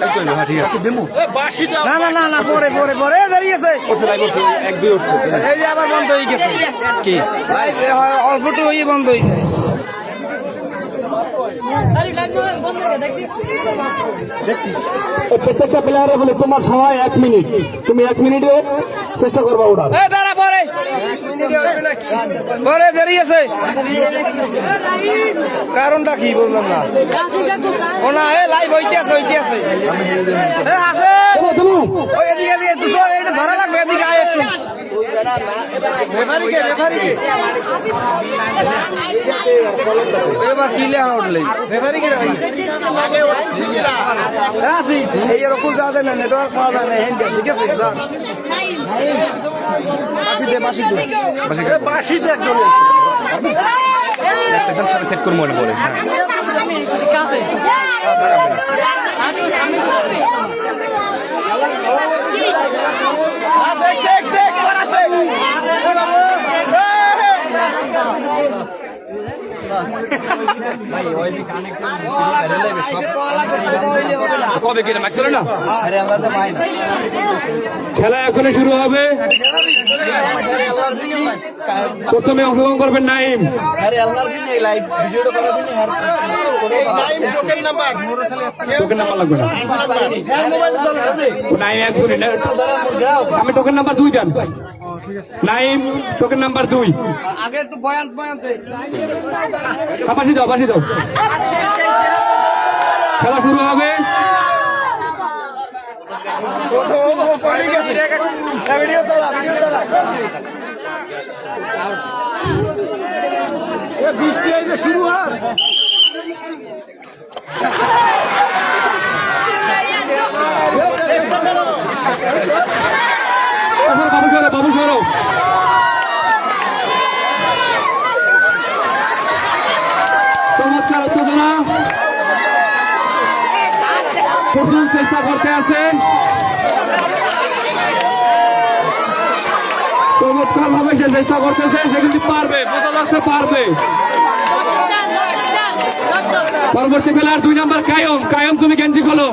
হ্যাঁ ঠিক আছে। না না না না পরে পরে পরে দাঁড়িয়েছে করছে ভাই করছে এক দুই উঠছে এই যে আবার বন্ধ হয়ে গেছে। কি? ভাই, এ হয় অল্প একটু হয়ে বন্ধ হয়েছে প্রত্যেকটা প্লেয়ারে বলে তোমার সময় এক মিনিট। তুমি এক মিনিটে চেষ্টা করবা দাঁড়া পরে দাঁড়িয়েছে কারণটা কি বললাম না? ও এ লাইভ হইতে আছে হইতে আছে। আছে। ধরা লাগবে, এদিকে আয় একটু। রেফারিকে রেফারিকে। এবার কি লেখা উঠলে? রেফারিকে নেটওয়ার্ক পাওয়া যায় না ঠিক আছে? একদম সাথে সেট করব মনে হ্যাঁ আছে চেক চেক কর আছে এ বাবু খেলা এখনই শুরু হবে। প্রথমে অংশগ্রহণ করবেন নাইম। আমি টোকেন নাম্বার দুই দেন। নাইম টোকেন নাম্বার দুই আগে একটু বয়ান বয়ান হ্যাঁ, পাশে দাও পাশে দাও খেলা শুরু হবে ভিডিও চালা ভিডিও চালা বৃষ্টি আইছে শুরু আর সরো বাবু সরো চমৎকার উত্তেজনা প্রচুর চেষ্টা করতে আছে চমৎকার ভাবে সে চেষ্টা করতেছে, সে কিন্তু পারবে, বোঝা যাচ্ছে পারবে। পরবর্তী খেলার দুই নাম্বার কায়ম। কায়ম, তুমি গেঞ্জি খোলো।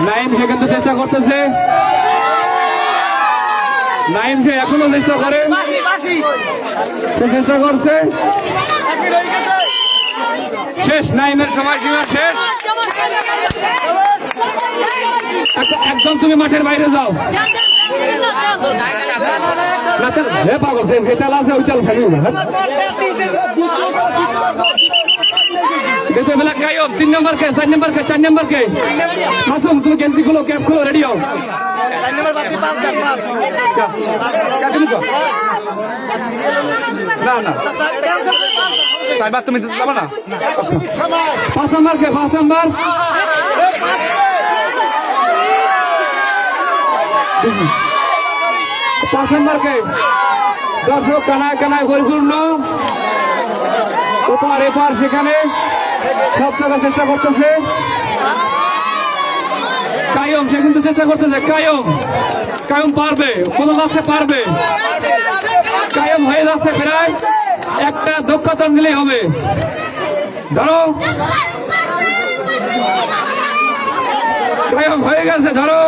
নাইম সে কিন্তু চেষ্টা করতেছে। নাইম সে এখনও চেষ্টা করে। সে চেষ্টা করছে। শেষ নাইমের সময়সীমা শেষ। এক- একদম তুমি মাঠের বাইরে যাও। হে পাগল যে যে তেল আছে, ওই তেল সারিও না। হ্যাঁ? দেখতে বেলা কায়ম তিন নম্বর কে, চার নম্বর কে, চার নম্বর কে? মাসুম তুমি গেঞ্জি খুলো, ক্যাপ খুলো রেডি হও? না না। তাইবা তুমি যাবা না? পাঁচ নম্বর কে, পাঁচ নম্বর? পাঁচ নম্বর কে দর্শক কানায় কানায় পরিপূর্ণ ওপার এপার সেখানে সব টাকা চেষ্টা করতেছে। কায়ম, সে কিন্তু চেষ্টা করতেছে। কায়ম কায়ম পারবে, কোনো যাচ্ছে পারবে। কায়ম হয়ে যাচ্ছে প্রায় একটা দক্ষতা নিলেই হবে। ধরো। কায়ম হয়ে গেছে, ধরো।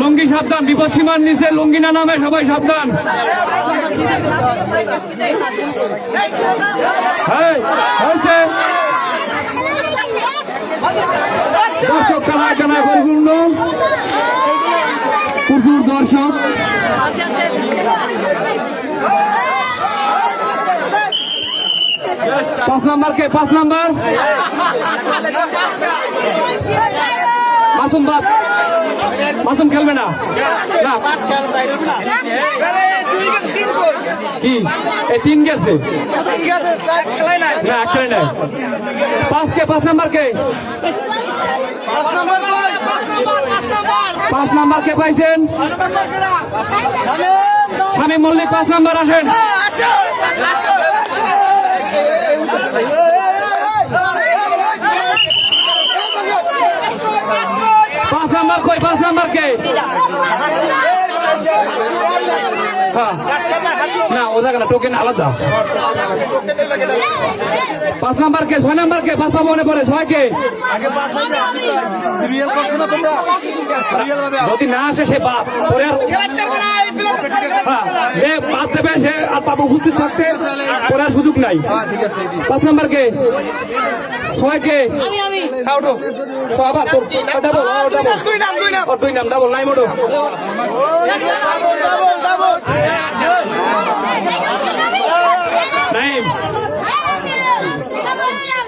লুঙ্গি সাবধান বিপদ সীমার নিচে লুঙ্গি না নামে সবাই সাবধান। হ্যাঁ, হয়েছে। দর্শক কানায় কানায় পরিপূর্ণ। প্রচুর দর্শক। পাঁচ নাম্বার কে পাঁচ নাম্বার। মাসুম বাদ। মাসুম খেলবে না। কি? এই তিন গেছে। না একটা নাই। পাঁচ কে, পাঁচ নাম্বার কে? পাঁচ নাম্বার কে পাইছেন? স্বামী মল্লিক, পাঁচ নাম্বার আসেন। নাম্বার কই? পাঁচ নাম্বার কে? হ্যাঁ। না ও জায়গা টোকেন আলাদা। পাঁচ নাম্বার কে? ছয় নাম্বার কে? পাঁচ মনে পড়ে ছয় কে? যদি না আসে সে হ্যাঁ, বাপ। দেবে সে আর বাপ উপস্থিত থাকতে পড়ার সুযোগ নাই। পাঁচ নাম্বার কে? ছয় কে আমি। আমি হ্যাঁ, ওঠো ছয় আবার তোর ডাবল ডাবল দুই নাম দুই নাম দুই নাম। ডাবল নাই মোটো ডাবল ডাবল ডাবল নাইম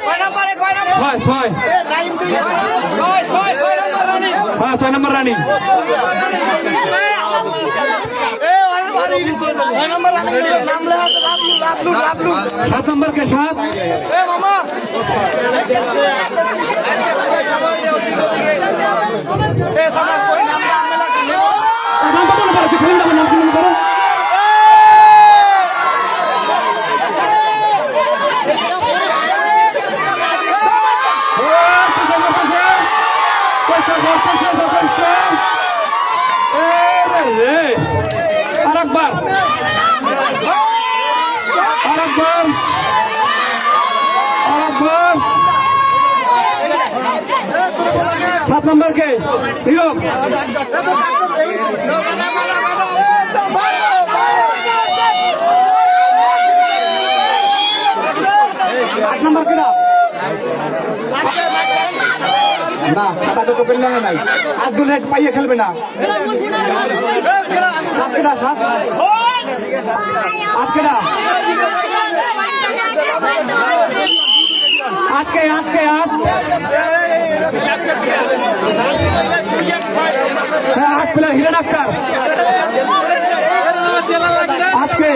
কয় নাম্বারে কয় নাম্বার ছয় ছয় নাইম দুই ছয়। ছয় ছয় নাম্বার রানী। হ্যাঁ ছয় নাম্বার রানী এ আরে বাড়ি ছয় নাম্বার রানী নাম লেখা আছে লাভলু লাভলু লাভলু সাত নম্বর কে সাত মামা নাম নাম মেলা শুনে নাম পাবো না পারো তুই ফেলেন যাব নাম কি নাম করো আরেকবার আরেকবার আরেকবার সাত নম্বর কে? হিরো আট নম্বর কেটা না? সাদা তো পাইয়ে খেলবে না। সাত কেটা সাত? আট কেটা আজকে আজকে আজ। হ্যাঁ আট প্লেয়ার হিরেন আক্তার। আজকে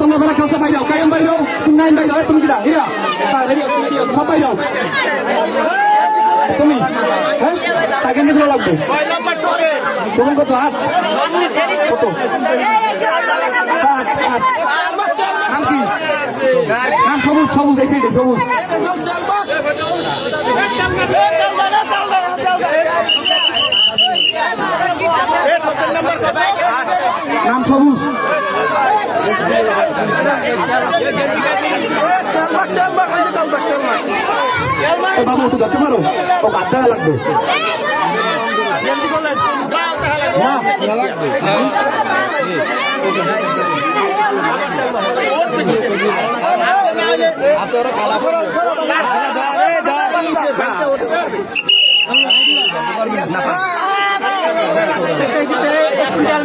তোমরা যারা খেলতে পাই যাও। কায়ম বাইর তুমি নাইন বাইর তুমি কিরা হীরা। হ্যাঁ? সব বাইর তুমি? হ্যাঁ তাকে নিয়ে লাগবে। তুমি কত হাত? কত? হাত, হাত। নাম কি? নাম সবুজ সবুজ, এই সাইডে, সবুজ। বাবু, একটু ধরতে পারো? ও, বাদ দেওয়া লাগবে। না।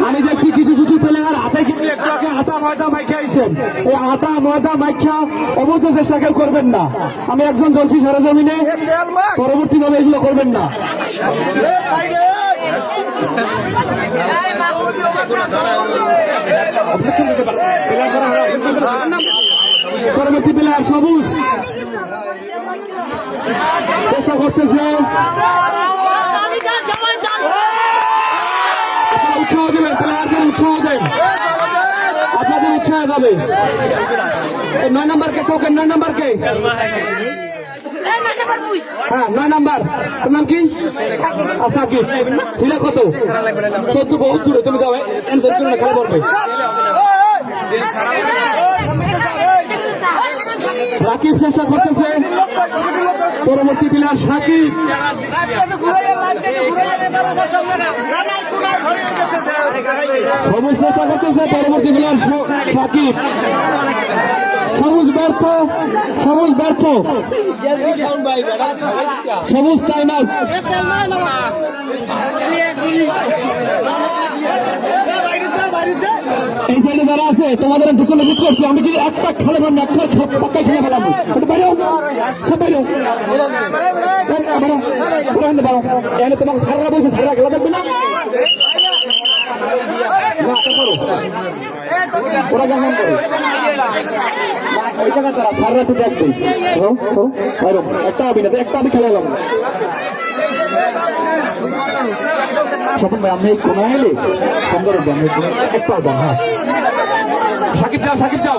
আমি দেখছি কিছু কিছু প্লেয়ার হাতে কিন্তু একটু আগে হাতা ময়দা মাইখা আইছেন। এই হাতা ময়দা মাইখা অবৈধ চেষ্টা কেউ করবেন না। আমি একজন জ্বলছি সরজমিনে পরবর্তীভাবে এগুলো করবেন না। পরবর্তী প্লেয়ার সবুজ। চেষ্টা করতেছে। উৎসাহ দেবেন, প্লেয়ারদের উৎসাহ দেন। আপনাদের উৎসাহ যাবে। নয় নম্বরকে, টোকেন নয় নম্বরকে। এই মাসে পারবুই হ্যাঁ নয় নাম্বার। তোর নাম কি? সাকিব। ঠিক কত? চোদ্দ বহুত দূরে তুমি যাও এখানে ধরে না খেলা পড়বে রাকিব চেষ্টা করতেছে। পরবর্তী প্লেয়ার সাকিব। সবুজ চেষ্টা করতেছে পরবর্তী প্লেয়ার সাকিব। সবুজ ব্যর্থ সবুজ ব্যর্থ সবুজ টাইম এই সাইডে যারা আছে তোমাদের দুজনে বুঝ করছি আমি কি একটা খেলে পারব একটা খে- খেলে। এখানে তোমাকে সাররা বলছে সাররা খেলা না। ওরা কেমন করো ওই জায়গা তারা সাররা তো দেখবে। একটা হবে না একটা আমি খেলা আপনি এই এলে সুন্দর আমি একটা হ্যাঁ সাকিব যাও সাকিব যাও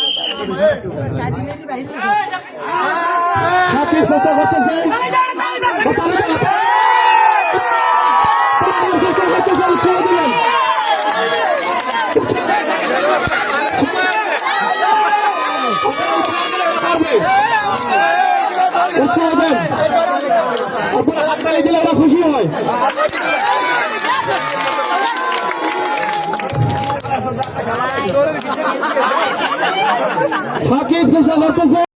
সাকিব চেষ্টা করতেছে চেষ্টা করতেছে উৎসাহ দেন আপনারা হাততালি দিলে ওরা খুশি হয় সাকিব চেষ্টা করতেছে।